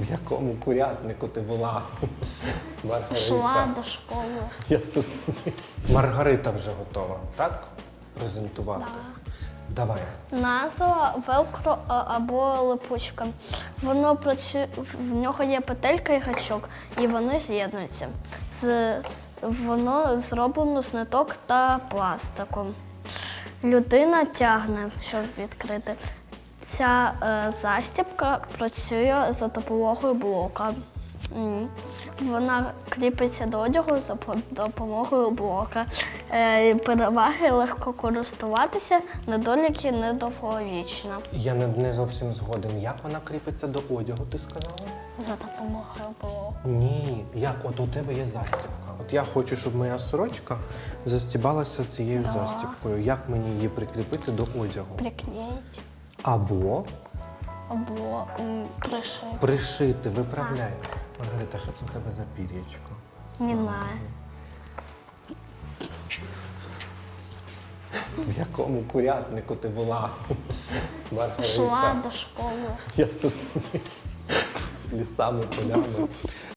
В якому курятнику ти була? Маргарита. Йшла до школи. Я зрозумів. Маргарита вже готова, так? Презентувати. Давай. Назва велкро а- або липучка. Воно працює, в нього є петелька і гачок, і вони з'єднуються. З, воно зроблено з ниток та пластику. Людина тягне, щоб відкрити. Ця е, застібка працює за допомогою блока. Вона кріпиться до одягу за допомогою блока. Е, переваги легко користуватися, недоліки недовговічна. Я не, не зовсім згоден. Як вона кріпиться до одягу, ти сказала? За допомогою блоку. Ні, як от у тебе є застібка. От я хочу, щоб моя сорочка застібалася цією застібкою. Як мені її прикріпити до одягу? Приклеїть Або або м, пришити. пришити, виправляй. Маргарита, що це в тебе за пір'ячко? Не знаю. В якому курятнику ти була? Маргарита. Йшла до школи. Я зрозумів. Лісами, полями.